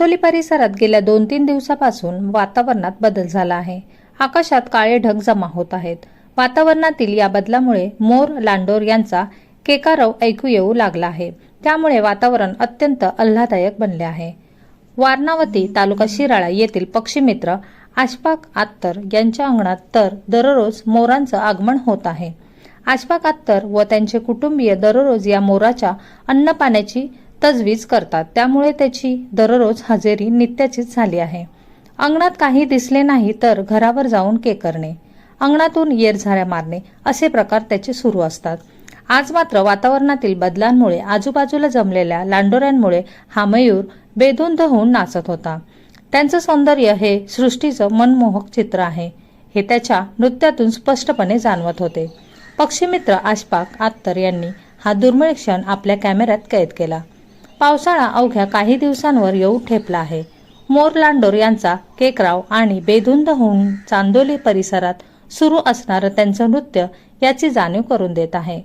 चांदोली परिसरात गेल्या दोन तीन दिवसापासून वातावरणात बदल झाला आहे. आकाशात काळे ढग जमा होत आहेत. वातावरणातील या बदलामुळे मोर लांडोर यांचा केकारव ऐकू येऊ लागला आहे. त्यामुळे वातावरण अत्यंत आल्हादायक बनले आहे. वारणावती तालुका शिराळा येथील पक्षीमित्र आशपाक आत्तर यांच्या अंगणात तर दररोज मोरांचं आगमन होत आहे. आशपाक आत्तर व त्यांचे कुटुंबीय दररोज या मोराच्या अन्नपाण्याची तजवीज करतात. त्यामुळे त्याची दररोज हजेरी नित्याचीच झाली आहे. अंगणात काही दिसले नाही तर घरावर जाऊन केकरणे अंगणातून येरझाऱ्या मारणे असे प्रकार त्याचे सुरू असतात. आज मात्र वातावरणातील बदलांमुळे आजूबाजूला जमलेल्या लांडोऱ्यांमुळे हा मयूर बेधुंद होऊन नाचत होता. त्यांचं सौंदर्य हे सृष्टीचं मनमोहक चित्र आहे हे त्याच्या नृत्यातून स्पष्टपणे जाणवत होते. पक्षीमित्र आशपाक आत्तर यांनी हा दुर्मिळ क्षण आपल्या कॅमेऱ्यात कैद केला. पावसाळा अवघ्या काही दिवसांवर येऊ ठेपला आहे. मोर लांडोर यांचा केकराव आणि बेधुंद होऊन चांदोली परिसरात सुरू असणारं त्यांचं नृत्य याची जाणीव करून देत आहे.